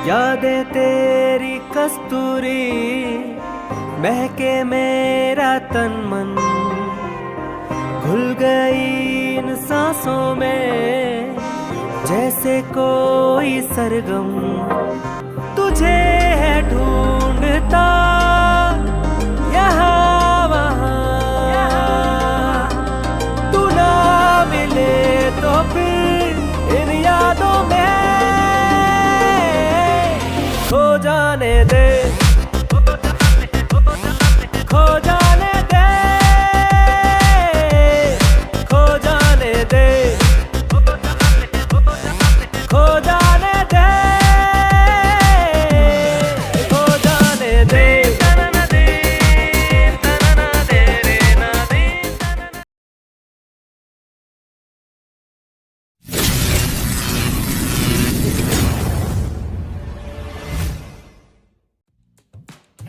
यादें तेरी कस्तूरी, महके मेरा तन मन। घुल गई इन सांसों में, जैसे कोई सरगम। तुझे है ढूंढता, यहाँ तू ना मिले तो फिर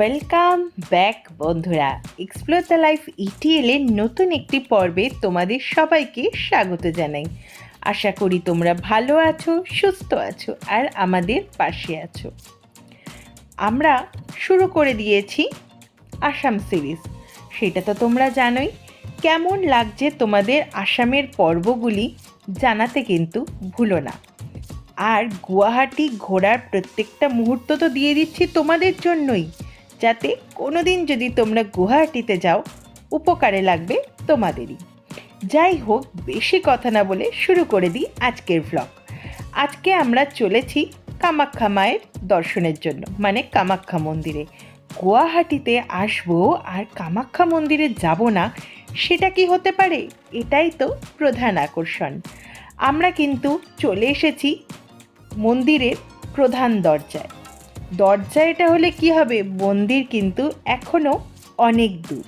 ওয়েলকাম ব্যাক বন্ধুরা। এক্সপ্লোর দ্য লাইফ ইটিএল এর নতুন একটি পর্বে তোমাদের সবাইকে স্বাগত জানাই। আশা করি তোমরা ভালো আছো, সুস্থ আছো, আর আমাদের পাশে আছো। আমরা শুরু করে দিয়েছি আসাম সিরিজ। সেটা তো তোমরা জানোই, কেমন লাগছে তোমাদের আসামের পর্বগুলি জানাতে কিন্তু ভুলো না। আর গুয়াহাটি ঘোরার প্রত্যেকটা মুহূর্ত তো দিয়ে দিচ্ছি তোমাদের জন্যই। যাতে কোনো দিন যদি তোমরা গুয়াহাটিতে যাও, উপকারে লাগবে তোমাদেরই। যাই হোক, বেশি কথা না বলে শুরু করে দিই আজকের ভ্লগ আজকে আমরা চলেছি কামাখ্যা মায়ের দর্শনের জন্য মানে কামাখ্যা মন্দিরে। গুয়াহাটিতে আসব আর কামাখ্যা মন্দিরে যাব না, সেটা কি হতে পারে? এটাই তো প্রধান আকর্ষণ। আমরা কিন্তু চলে এসেছি মন্দিরের প্রধান দরজায়। দরজা এটা হলে কি হবে? মন্দির কিন্তু এখনও অনেক দূর।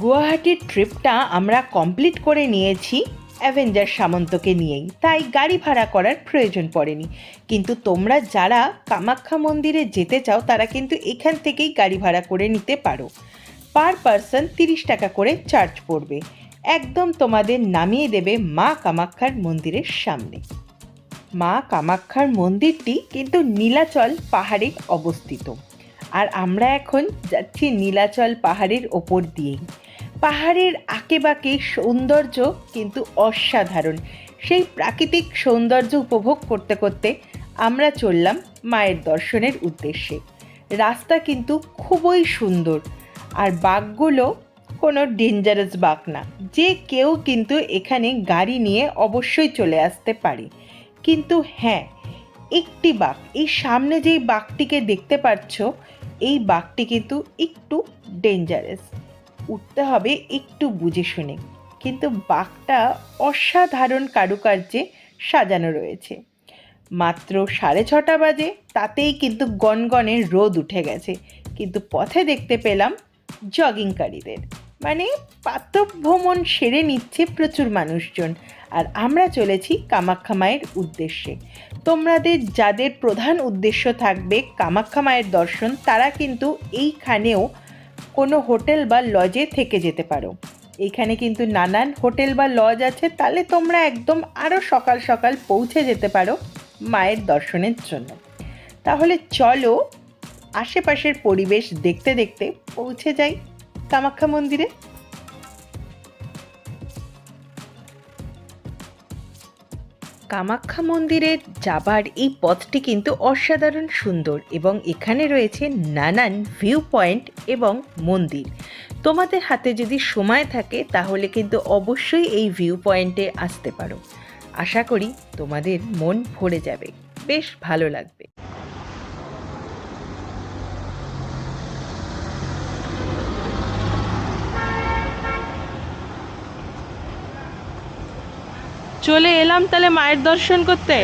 গুয়াহাটির ট্রিপটা আমরা কমপ্লিট করে নিয়েছি অ্যাভেঞ্জার সামন্তকে নিয়েই। তাই গাড়ি ভাড়া করার প্রয়োজন পড়েনি। কিন্তু তোমরা যারা কামাখ্যা মন্দিরে যেতে চাও, তারা কিন্তু এখান থেকেই গাড়ি ভাড়া করে নিতে পারো। পার পারসন তিরিশ টাকা করে চার্জ পড়বে। একদম তোমাদের নামিয়ে দেবে মা কামাখ্যার মন্দিরের সামনে। মা কামাখ্যার মন্দিরটি কিন্তু নীলাচল পাহাড়ে অবস্থিত। আর আমরা এখন যাচ্ছি নীলাচল পাহাড়ের ওপর দিয়েই। পাহাড়ের আঁকেবাঁকে সৌন্দর্য কিন্তু অসাধারণ। সেই প্রাকৃতিক সৌন্দর্য উপভোগ করতে করতে আমরা চললাম মায়ের দর্শনের উদ্দেশ্যে। রাস্তা কিন্তু খুবই সুন্দর, আর বাঘগুলো কোনো ডেঞ্জারাস বাঘ না। যে কেউ কিন্তু এখানে গাড়ি নিয়ে অবশ্যই চলে আসতে পারে। কিন্তু হ্যাঁ একটি বাঘ, এই সামনে যেই বাঘটিকে দেখতে পাচ্ছ, এই বাঘটি কিন্তু একটু ডেঞ্জারাস উঠতে হবে একটু বুঝে শুনে। কিন্তু বাঘটা অসাধারণ কারুকার্যে সাজানো রয়েছে। মাত্র সাড়ে ছটা বাজে, তাতেই কিন্তু গনগনে রোদ উঠে গেছে। কিন্তু পথে দেখতে পেলাম জগিংকারীদের মানে প্রাতঃভ্রমণ সেরে নিচ্ছে প্রচুর মানুষজন। আর আমরা চলেছি কামাখ্যা মায়ের উদ্দেশ্যে। তোমাদের, যাদের প্রধান উদ্দেশ্য থাকবে কামাখ্যা মায়ের দর্শন, তারা কিন্তু এইখানেও কোনো হোটেল বা লজে থেকে যেতে পারো। এইখানে কিন্তু নানান হোটেল বা লজ আছে, তাহলে তোমরা একদম আরও সকাল সকাল পৌঁছে যেতে পারো মায়ের দর্শনের জন্য। তাহলে চলো, আশেপাশের পরিবেশ দেখতে দেখতে পৌঁছে যাই। কামাখ্যা মন্দিরে? কামাখ্যা মন্দিরে যাবার এই পথটি কিন্তু অসাধারণ সুন্দর এবং এখানে রয়েছে নানান ভিউ পয়েন্ট এবং মন্দির। তোমাদের হাতে যদি সময় থাকে, তাহলে কিন্তু অবশ্যই এই ভিউ পয়েন্টে আসতে পারো। আশা করি তোমাদের মন ভরে যাবে। বেশ ভালো লাগবে। চলে এলাম তাহলে মায়ের দর্শন করতে।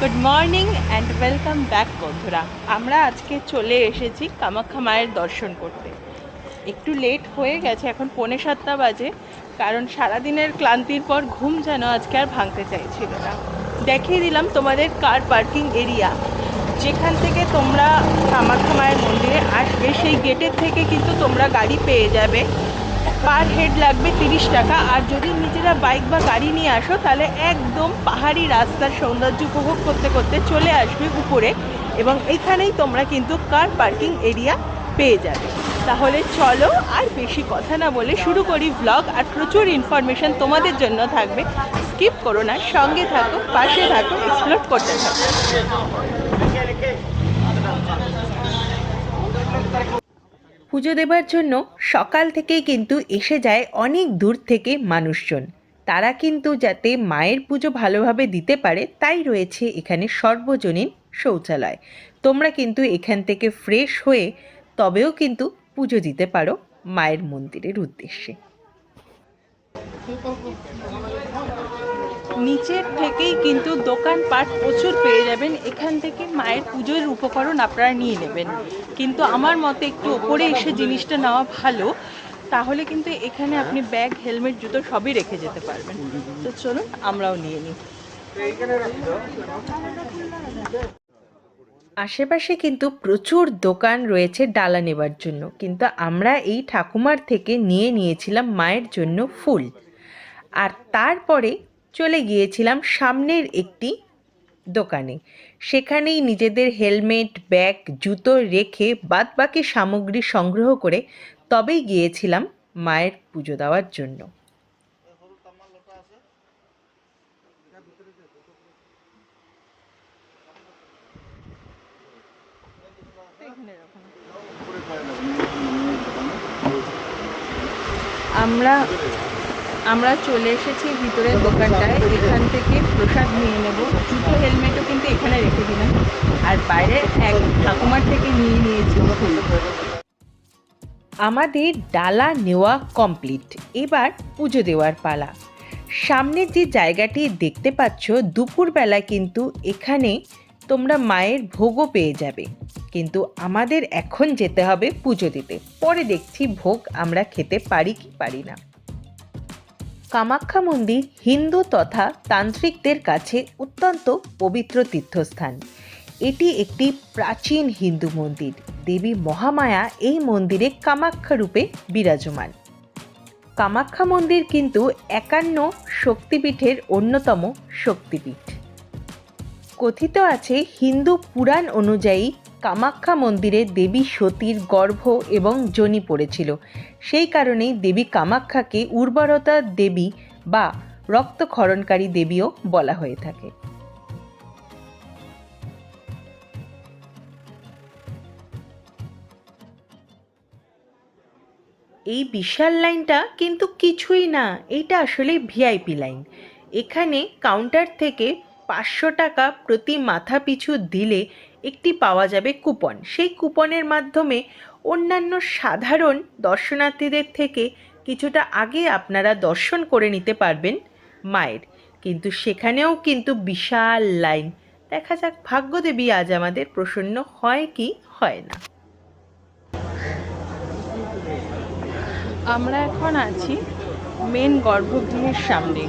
Good morning and welcome back বন্ধুরা। আমরা আজকে চলে এসেছি কামাখ্যা মায়ের দর্শন করতে। একটু লেট হয়ে গেছে এখন পৌনে সাতটা বাজে কারণ সারাদিনের ক্লান্তির পর ঘুম যেন আজকে আর ভাঙতে চাইছিল না। দেখিয়ে দিলাম তোমাদের কার পার্কিং এরিয়া যেখান থেকে তোমরা কামাখ্যা মায়ের মন্দিরে আসবে সেই গেটের থেকে কিন্তু তোমরা গাড়ি পেয়ে যাবে। পার হেড লাগবে তিরিশ টাকা। আর যদি নিজেরা বাইক বা গাড়ি নিয়ে আসো, তাহলে একদম পাহাড়ি রাস্তার সৌন্দর্য উপভোগ করতে করতে চলে আসবে উপরে এবং এখানেই তোমরা কিন্তু কার পার্কিং এরিয়া পেয়ে যাবে। তাহলে চলো আর বেশি কথা না বলে শুরু করি ব্লগ আর প্রচুর ইনফরমেশন তোমাদের জন্য থাকবে। স্কিপ করো না, সঙ্গে থাকো, পাশে থাকো এক্সপ্লোর করতে থাকো। পুজো দেবার জন্য সকাল থেকেই কিন্তু এসে যায় অনেক দূর থেকে মানুষজন। তারা কিন্তু যাতে মায়ের পুজো ভালোভাবে দিতে পারে, তাই রয়েছে এখানে সর্বজনীন শৌচালয়। তোমরা কিন্তু এখান থেকে ফ্রেশ হয়ে তবেও কিন্তু পুজো দিতে পারো মায়ের মন্দিরের উদ্দেশ্যে। নিচের থেকেই কিন্তু দোকানপাট প্রচুর পেয়ে যাবেন। এখান থেকে মায়ের পুজোর উপকরণ আপনারা নিয়ে নেবেন। কিন্তু আমার মতে একটু ওপরে এসে জিনিসটা নেওয়া ভালো, তাহলে কিন্তু এখানে আপনি ব্যাগ, হেলমেট, জুতো সবই রেখে যেতে পারবেন। তো চলুন, আমরাও নিয়ে নিই। আশেপাশে কিন্তু প্রচুর দোকান রয়েছে ডালা নেবার জন্য। কিন্তু আমরা এই ঠাকুমার থেকে নিয়ে নিয়েছিলাম মায়ের জন্য ফুল। আর তারপরে চলে গিয়েছিলাম সামনের একটি দোকানে। সেখানেই নিজেদের হেলমেট, ব্যাগ, জুতো রেখে বাদবাকি সামগ্রী সংগ্রহ করে তবেই গিয়েছিলাম মায়ের পুজো দেওয়ার জন্য। আমরা আমরা চলে এসেছি ভিতরের দোকানটায়। এখান থেকে প্রসাদ নিয়ে নেব। জুতো, হেলমেটও কিন্তু এখানে রেখে দিলাম। আর বাইরে এক ঠাকুমার থেকে নিয়ে নিয়েছি। আমাদের ডালা নেওয়া কমপ্লিট। এবার পুজো দেওয়ার পালা। সামনে যে জায়গাটি দেখতে পাচ্ছ, দুপুরবেলা কিন্তু এখানে তোমরা মায়ের ভোগও পেয়ে যাবে। কিন্তু আমাদের এখন যেতে হবে পুজো দিতে। পরে দেখছি ভোগ আমরা খেতে পারি কি পারি না। কামাখ্যা মন্দির হিন্দু তথা তান্ত্রিকদের কাছে অত্যন্ত পবিত্র তীর্থস্থান। এটি একটি প্রাচীন হিন্দু মন্দির। দেবী মহামায়া এই মন্দিরে কামাখ্যা রূপে বিরাজমান। কামাখ্যা মন্দির কিন্তু একান্ন শক্তিপীঠের অন্যতম শক্তিপীঠ। কথিত আছে হিন্দু পুরাণ অনুযায়ী কামাখ্যা মন্দিরে দেবী সতীর গর্ভ এবং যোনি পড়েছিল। সেই কারণেই দেবী কামাখ্যাকে উর্বরতা দেবী বা রক্তক্ষরণকারী দেবীও বলা হয়ে থাকে। এই বিশাল লাইনটা কিন্তু কিছুই না, এটা আসলে ভিআইপি লাইন। এখানে কাউন্টার থেকে পাঁচশো টাকা প্রতি মাথা পিছু দিলে একটি পাওয়া যাবে কুপন। সেই কুপনের মাধ্যমে অন্যান্য সাধারণ দর্শনার্থীদের থেকে কিছুটা আগে আপনারা দর্শন করে নিতে পারবেন মায়ের। কিন্তু সেখানেও কিন্তু বিশাল লাইন। দেখা যাক ভাগ্যদেবী আজ আমাদের প্রসন্ন হয় কি হয় না। আমরা এখন আছি মেন গর্ভগৃহের সামনে।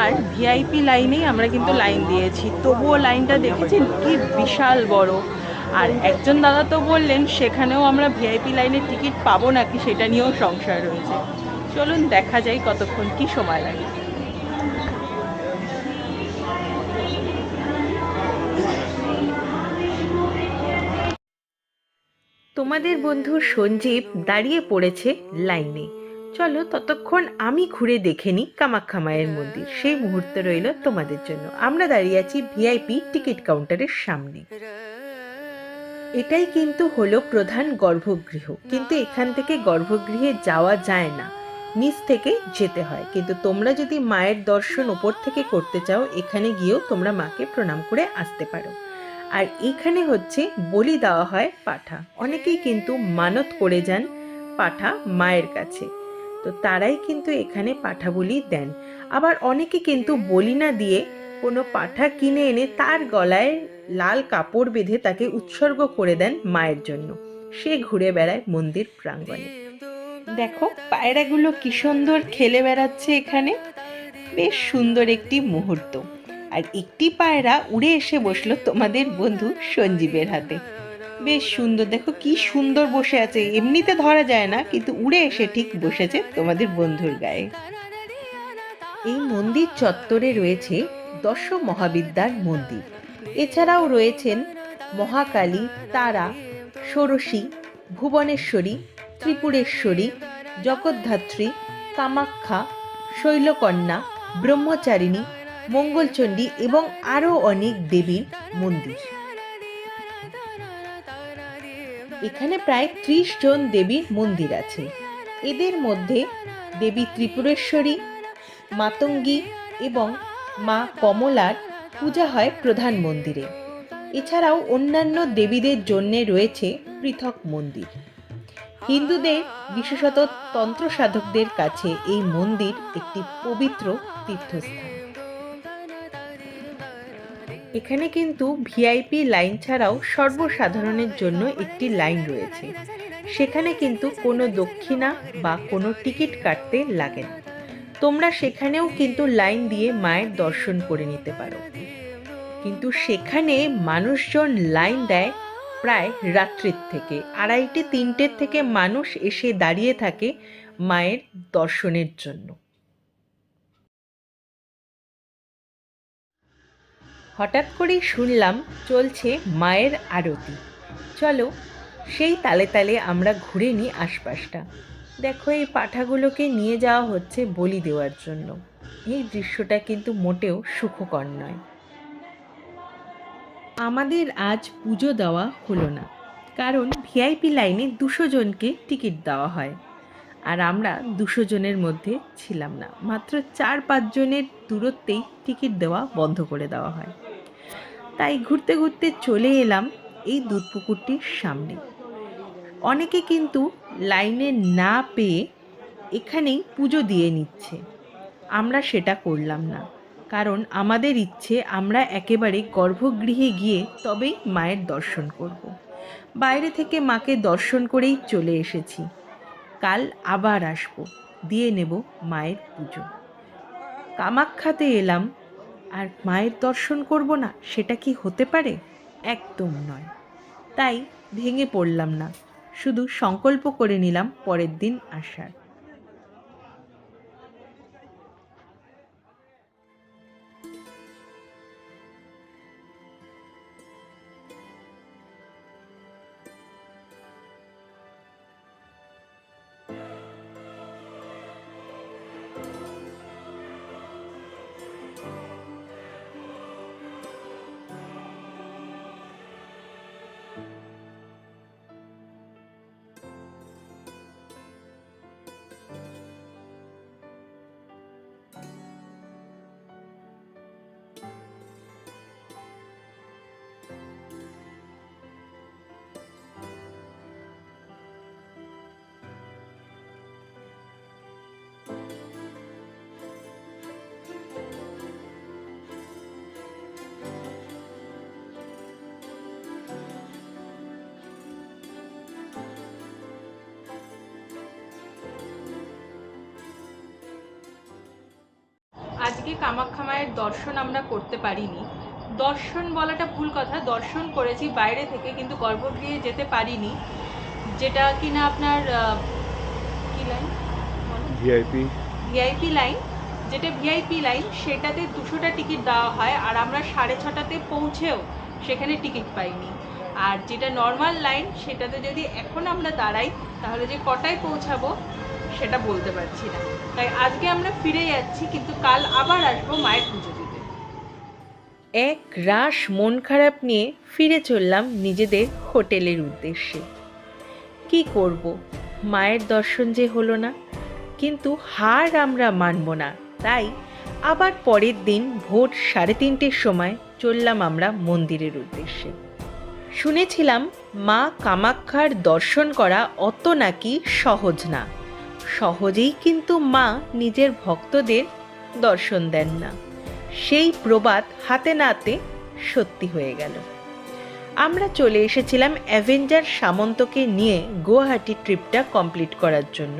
আর ভিআইপি লাইনেই আমরা কিন্তু লাইন দিয়েছি। তবুও লাইনটা দেখেছেন কি বিশাল বড়। আর একজন দাদা তো বললেন, সেখানেও আমরা ভিআইপি লাইনের টিকিট পাবো নাকি সেটা নিয়েও সংশয় রয়েছে। চলুন দেখা যায় কতক্ষণ কি সময় লাগে। তোমাদের বন্ধু সঞ্জীব দাঁড়িয়ে পড়েছে লাইনে। চলো ততক্ষণ আমি ঘুরে দেখে নিই কামাখ্যা মায়ের মন্দির। সেই মুহূর্ত রইল তোমাদের জন্য। আমরা দাঁড়িয়ে আছি ভিআইপি টিকিট কাউন্টারের সামনে। এটাই কিন্তু হলো প্রধান গর্ভগৃহ। কিন্তু এখান থেকে গর্ভগৃহে যাওয়া যায় না। নিচ থেকে যেতে হয়। কিন্তু তোমরা যদি মায়ের দর্শন ওপর থেকে করতে চাও, এখানে গিয়েও তোমরা মাকে প্রণাম করে আসতে পারো। আর এখানে হচ্ছে বলি দেওয়া হয় পাঠা। অনেকেই কিন্তু মানত করে যান পাঠা মায়ের কাছে। তো তারাই কিন্তু এখানে পাঠা বলি দেন। আবার অনেকে কিন্তু বলি না দিয়ে কোনো পাঠা কিনে এনে তার গলায় লাল কাপড় বেঁধে তাকে উৎসর্গ করে দেন মায়ের জন্য। সে ঘুরে বেড়ায় মন্দির প্রাঙ্গণে। দেখো, পায়রাগুলো কি সুন্দর খেলে বেড়াচ্ছে এখানে। বেশ সুন্দর একটি মুহূর্ত। আর একটি পায়রা উড়ে এসে বসল তোমাদের বন্ধু সঞ্জীবের হাতে। বেশ সুন্দর। দেখো কি সুন্দর বসে আছে। এমনিতে ধরা যায় না, কিন্তু উড়ে এসে ঠিক বসেছে তোমাদের বন্ধুর গায়ে। এই মন্দির চত্বরে রয়েছে দশ মহাবিদ্যার মন্দির। এছাড়াও রয়েছেন মহাকালী, তারা, ষোড়শী, ভুবনেশ্বরী, ত্রিপুরেশ্বরী, জগদ্ধাত্রী, কামাখ্যা, শৈলকন্যা, ব্রহ্মচারিণী, মঙ্গলচণ্ডী এবং আরও অনেক দেবীর মন্দির। এখানে প্রায় ত্রিশ জন দেবীর মন্দির আছে। এদের মধ্যে দেবী ত্রিপুরেশ্বরী, মাতঙ্গী এবং মা কমলার পূজা হয় প্রধান মন্দিরে। এছাড়াও অন্যান্য দেবীদের জন্য রয়েছে পৃথক মন্দির। হিন্দুদের, বিশেষত তন্ত্র সাধকদের কাছে এই মন্দির একটি পবিত্র তীর্থস্থান। এখানে কিন্তু ভিআইপি লাইন ছাড়াও সর্বসাধারণের জন্য একটি লাইন রয়েছে। সেখানে কিন্তু কোনো দক্ষিণা বা কোনো টিকিট কাটতে লাগে না। তোমরা সেখানেও কিন্তু লাইন দিয়ে মায়ের দর্শন করে নিতে পারো। কিন্তু সেখানে মানুষজন লাইন দেয় প্রায় রাত্রির থেকে। আড়াইটে তিনটের থেকে মানুষ এসে দাঁড়িয়ে থাকে মায়ের দর্শনের জন্য। হঠাৎ করেই শুনলাম চলছে মায়ের আরতি। চলো, সেই তালে তালে আমরা ঘুরে নিই আশপাশটা। দেখো, এই পাঠাগুলোকে নিয়ে যাওয়া হচ্ছে বলি দেওয়ার জন্য। এই দৃশ্যটা কিন্তু মোটেও সুখকর নয়। আমাদের আজ পুজো দেওয়া হলো না, কারণ ভিআইপি লাইনে দুশো জনকে টিকিট দেওয়া হয়। আর আমরা দুশো জনের মধ্যে ছিলাম না, মাত্র চার পাঁচজনের দূরত্বেই টিকিট দেওয়া বন্ধ করে দেওয়া হয়। তাই ঘুরতে ঘুরতে চলে এলাম এই দুধ পুকুরটির সামনে। অনেকে কিন্তু লাইনে না পেয়ে এখানেই পুজো দিয়ে নিচ্ছে। আমরা সেটা করলাম না। কারণ আমাদের ইচ্ছে, আমরা একেবারে গর্ভগৃহে গিয়ে তবেই মায়ের দর্শন করব। বাইরে থেকে মাকে দর্শন করেই চলে এসেছি। কাল আবার আসব, দিয়ে নেব মায়ের পুজো। কামাখ্যাতে এলাম আর মায়ের দর্শন করব না, সেটা কি হতে পারে? একদম নয়। তাই ভেঙে পড়লাম না। শুধু সংকল্প করে নিলাম পরের দিন আসার। আজকে কামাখ্যা মায়ের দর্শন আমরা করতে পারিনি। দর্শন বলাটা ভুল কথা দর্শন করেছি বাইরে থেকে কিন্তু গর্ভগৃহে যেতে পারিনি। যেটা কিনা আপনার কি লাইন ভিআইপি ভিআইপি লাইন যেটা ভিআইপি লাইন সেটাতে দুশোটা টিকিট দেওয়া হয় আর আমরা সাড়ে ছটাতে পৌঁছেও সেখানে টিকিট পাইনি। আর যেটা নর্মাল লাইন সেটাতে যদি এখন আমরা দাঁড়াই তাহলে যে কটায় পৌঁছাবো সেটা বলতে পারছি না। তাই আজকে আমরা ফিরে যাচ্ছি, কিন্তু কাল আবার আসব মায়ের পুজো দিতে। এক রাশ মন খারাপ নিয়ে ফিরে চললাম নিজেদের হোটেলের উদ্দেশ্যে। কি করব? মায়ের দর্শন যে হলো না, কিন্তু হার আমরা মানব না। তাই আবার পরের দিন ভোর সাড়ে তিনটের সময় চললাম আমরা মন্দিরের উদ্দেশ্যে। শুনেছিলাম মা কামাক্ষার দর্শন করা অত নাকি সহজ না। সহজেই কিন্তু মা নিজের ভক্তদের দর্শন দেন না। সেই প্রবাদ হাতে নাতে সত্যি হয়ে গেল। আমরা চলে এসেছিলাম অ্যাভেঞ্জার সামন্তকে নিয়ে গুয়াহাটি ট্রিপটা কমপ্লিট করার জন্য।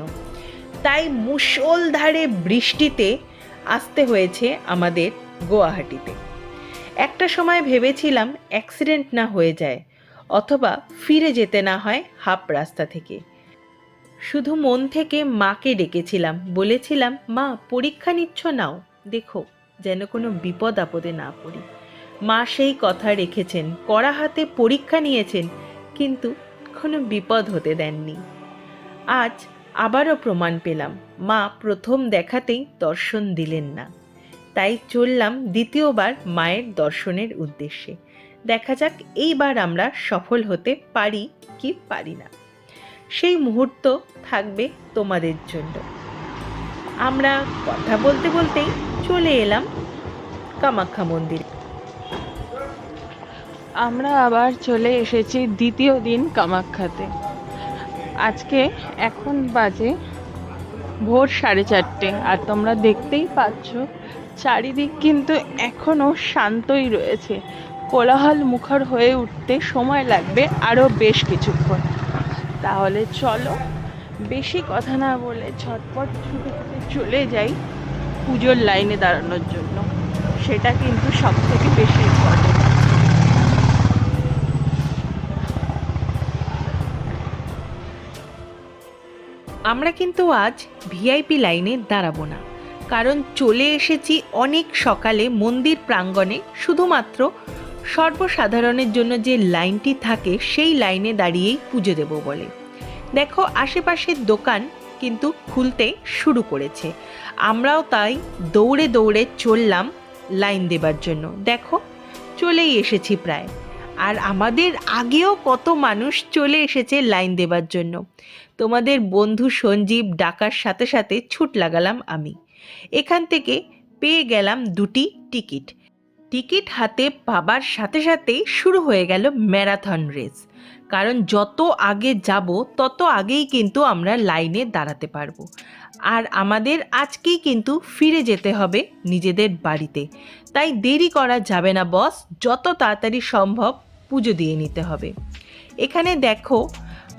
তাই মুষলধারে বৃষ্টিতে আসতে হয়েছে আমাদের গুয়াহাটিতে। একটা সময় ভেবেছিলাম অ্যাক্সিডেন্ট না হয়ে যায়, অথবা ফিরে যেতে না হয় হাফ রাস্তা থেকে। শুধু মন থেকে মাকে ডেকেছিলাম। বলেছিলাম, মা, পরীক্ষা নিচ্ছ, নাও। দেখো, যেন কোনো বিপদ আপদে না পড়ি। মা সেই কথা রেখেছেন, কড়া হাতে পরীক্ষা নিয়েছেন, কিন্তু কোনো বিপদ হতে দেননি। আজ আবারও প্রমাণ পেলাম। মা প্রথম দেখাতেই দর্শন দিলেন না। তাই চললাম দ্বিতীয়বার মায়ের দর্শনের উদ্দেশ্যে। দেখা যাক, এইবার আমরা সফল হতে পারি কি পারি না। সেই মুহূর্ত থাকবে তোমাদের জন্য। আমরা কথা বলতে বলতেই চলে এলাম কামাখ্যা মন্দির। আমরা আবার চলে এসেছি দ্বিতীয় দিন কামাখ্যাতে। আজকে এখন বাজে ভোর সাড়ে চারটে আর তোমরা দেখতেই পাচ্ছ, চারিদিক কিন্তু এখনও শান্তই রয়েছে। কোলাহল মুখর হয়ে উঠতে সময় লাগবে আরও বেশ কিছুক্ষণ। তাহলে চলো, বেশি কথা না বলে ঝটপট ছুটে ছুটে চলে যাই পুজোর লাইনে দাঁড়ানোর জন্য। সেটা কিন্তু সব থেকে বেশি ইম্পর্টেন্ট আমরা কিন্তু আজ ভিআইপি লাইনে দাঁড়াবো না, কারণ চলে এসেছি অনেক সকালে মন্দির প্রাঙ্গণে শুধুমাত্র সর্বসাধারণের জন্য যে লাইনটি থাকে, সেই লাইনে দাঁড়িয়েই পুজো দেব বলে। দেখো, আশেপাশের দোকান কিন্তু খুলতে শুরু করেছে। আমরাও তাই দৌড়ে দৌড়ে চললাম লাইন দেবার জন্য। দেখো, চলেই এসেছি প্রায়। আর আমাদের আগেও কত মানুষ চলে এসেছে লাইন দেবার জন্য। তোমাদের বন্ধু সঞ্জীব ডাকার সাথে সাথে ছুট লাগালাম আমি। এখান থেকে পেয়ে গেলাম দুটি টিকিট। টিকিট হাতে পাবার সাথে সাথেই শুরু হয়ে গেল ম্যারাথন রেস। কারণ যত আগে যাব, তত আগেই কিন্তু আমরা লাইনে দাঁড়াতে পারব। আর আমাদের আজকেই কিন্তু ফিরে যেতে হবে নিজেদের বাড়িতে। তাই দেরি করা যাবে না, বস। যত তাড়াতাড়ি সম্ভব পুজো দিয়ে নিতে হবে। এখানে দেখো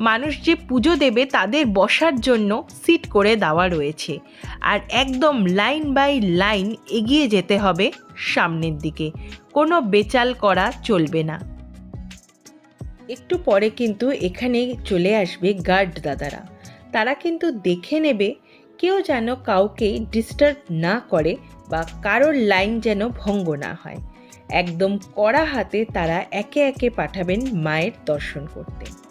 মানুষ যে পুজো দেবে তাদের বসার জন্য সিট করে দেওয়া রয়েছে। আর একদম লাইন বাই লাইন এগিয়ে যেতে হবে সামনের দিকে। কোনো বেচাল করা চলবে না। একটু পরে কিন্তু এখানে চলে আসবে গার্ড দাদারা। তারা কিন্তু দেখে নেবে কেউ যেন কাউকে ডিস্টার্ব না করে বা কারোর লাইন যেন ভঙ্গ না হয়। একদম কড়া হাতে তারা একে একে পাঠাবেন মায়ের দর্শন করতে।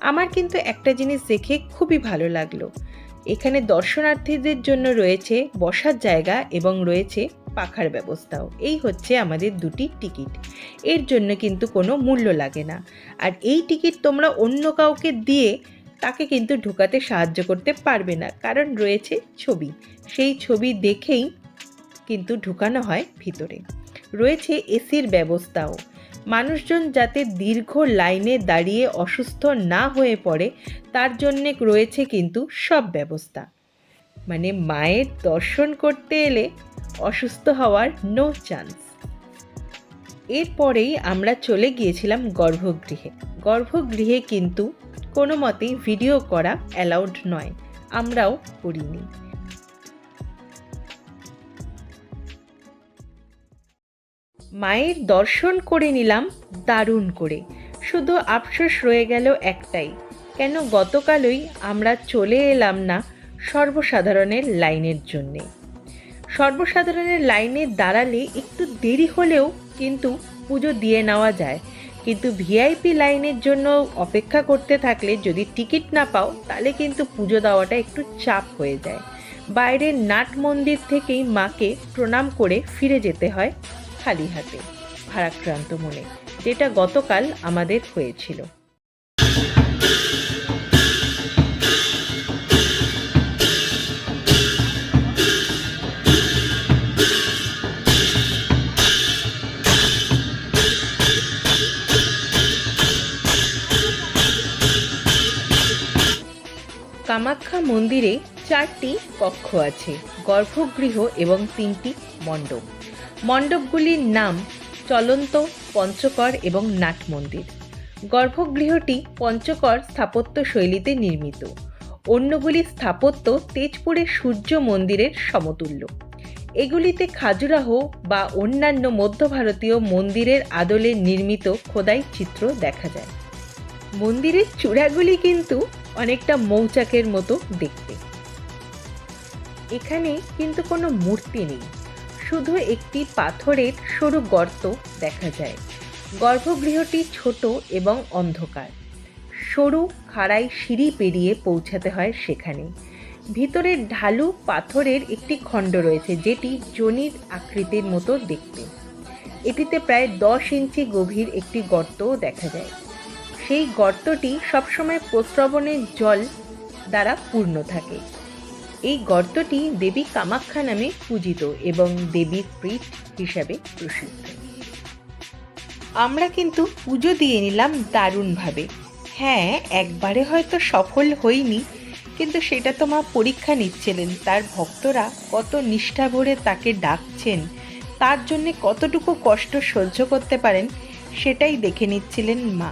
আমার কিন্তু একটা জিনিস দেখে খুবই ভালো লাগল। এখানে দর্শনার্থীদের জন্য রয়েছে বসার জায়গা এবং রয়েছে পাখার ব্যবস্থাও। এই হচ্ছে আমাদের দুটি টিকিট। এর জন্য কিন্তু কোনো মূল্য লাগে না। আর এই টিকিট তোমরা অন্য কাউকে দিয়ে তাকে কিন্তু ঢোকাতে সাহায্য করতে পারবে না। কারণ রয়েছে ছবি। সেই ছবি দেখেই কিন্তু ঢুকানো হয় ভিতরে। রয়েছে এসির ব্যবস্থাও। মানুষজন যাতে দীর্ঘ লাইনে দাঁড়িয়ে অসুস্থ না হয়ে পড়ে, তার জন্যে রয়েছে কিন্তু সব ব্যবস্থা। মানে মায়ের দর্শন করতে এলে অসুস্থ হওয়ার নো চান্স এরপরেই আমরা চলে গিয়েছিলাম গর্ভগৃহে। গর্ভগৃহে কিন্তু কোনো মতেই ভিডিও করা অ্যালাউড নয়। আমরাও করিনি। মায়ের দর্শন করে নিলাম, দারুণ করে। শুধু আফসোস রয়ে গেল একটাই, কেন গতকালই আমরা চলে এলাম না সর্বসাধারণের লাইনের জন্যে। সর্বসাধারণের লাইনে দাঁড়ালে একটু দেরি হলেও কিন্তু পুজো দিয়ে নেওয়া যায়। কিন্তু ভিআইপি লাইনের জন্য অপেক্ষা করতে থাকলে যদি টিকিট না পাও, তাহলে কিন্তু পুজো দেওয়াটা একটু চাপ হয়ে যায়। বাইরের নাট মন্দির থেকেই মাকে প্রণাম করে ফিরে যেতে হয় খালি হাতে, ভারাক্রান্ত মনে, যেটা গতকাল আমাদের হয়েছিল। কামাখ্যা মন্দিরে চারটি কক্ষ আছে, গর্ভগৃহ এবং তিনটি মণ্ডপ। মণ্ডপগুলির নাম চলন্ত, পঞ্চকর এবং নাট মন্দির। গর্ভগৃহটি পঞ্চকর স্থাপত্য শৈলীতে নির্মিত। অন্যগুলি স্থাপত্য তেজপুরের সূর্য মন্দিরের সমতুল্য। এগুলিতে খাজুরাহ বা অন্যান্য মধ্য ভারতীয় মন্দিরের আদলে নির্মিত খোদাই চিত্র দেখা যায়। মন্দিরের চূড়াগুলি কিন্তু অনেকটা মৌচাকের মতো দেখতে। এখানে কিন্তু কোনো মূর্তি নেই। শুধু একটি পাথরের সরু গর্ত দেখা যায়। গর্ভগৃহটি ছোট এবং অন্ধকার। সরু, খাড়াই সিঁড়ি পেরিয়ে পৌঁছাতে হয় সেখানে। ভিতরের ঢালু পাথরের একটি খণ্ড রয়েছে, যেটি জনির আকৃতির মতো দেখতে। এটিতে প্রায় দশ ইঞ্চি গভীর একটি গর্তও দেখা যায়। সেই গর্তটি সবসময় প্রস্রবণের জল দ্বারা পূর্ণ থাকে। এই গর্তটি দেবী কামাখ্যা নামে পূজিত এবং দেবীর পীঠ হিসাবে প্রসিদ্ধ। আমরা কিন্তু পুজো দিয়ে নিলাম দারুণভাবে। হ্যাঁ একবারে হয়তো সফল হইনি, কিন্তু সেটা তো মা পরীক্ষা নিচ্ছিলেন। তার ভক্তরা কত নিষ্ঠা ভরে তাকে ডাকছেন, তার জন্যে কতটুকু কষ্ট সহ্য করতে পারেন, সেটাই দেখে নিচ্ছিলেন মা।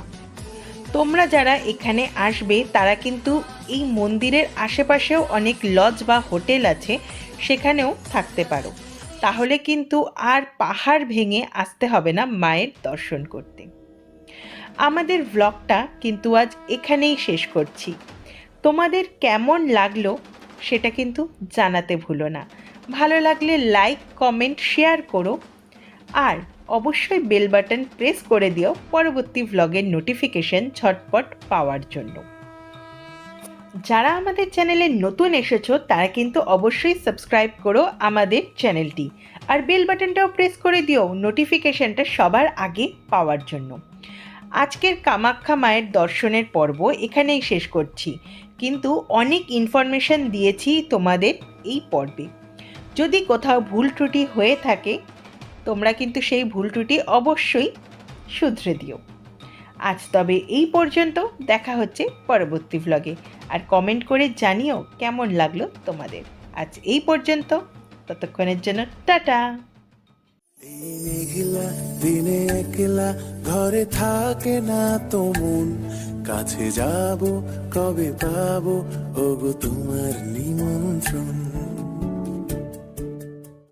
তোমরা যারা এখানে আসবে, তারা কিন্তু এই মন্দিরের আশেপাশেও অনেক লজ বা হোটেল আছে, সেখানেও থাকতে পারো। তাহলে কিন্তু আর পাহাড় ভেঙে আসতে হবে না মায়ের দর্শন করতে। আমাদের ব্লগটা কিন্তু আজ এখানেই শেষ করছি। তোমাদের কেমন লাগল সেটা কিন্তু জানাতে ভুলো না। ভালো লাগলে লাইক কমেন্ট শেয়ার করো। আর অবশ্যই বেল বাটন প্রেস করে দিও পরবর্তী ভ্লগের নোটিফিকেশন ঝটপট পাওয়ার জন্য। যারা আমাদের চ্যানেলে নতুন এসেছ, তারা কিন্তু অবশ্যই সাবস্ক্রাইব করো আমাদের চ্যানেলটি আর বেল বাটনটাও প্রেস করে দিও নোটিফিকেশনটা সবার আগে পাওয়ার জন্য। আজকের কামাখ্যা মায়ের দর্শনের পর্ব এখানেই শেষ করছি। কিন্তু অনেক ইনফরমেশন দিয়েছি তোমাদের এই পর্বে। যদি কোথাও ভুল ত্রুটি হয়ে থাকে তোমরা কিন্তু সেই ভুল ত্রুটি অবশ্যই শুধরে দিও। আজ তবে এই পর্যন্ত দেখা হচ্ছে পরবর্তী ভ্লগে আর কমেন্ট করে জানিও কেমন লাগল তোমাদের। আজ এই পর্যন্ত, ততক্ষণের জন্য টাটা। এই মেঘলা, দিনে একলা, ঘরে থাকে না তো মন। কাছে যাব, কবে পাবো, ওগো তোমার নিমন্ত্রণ।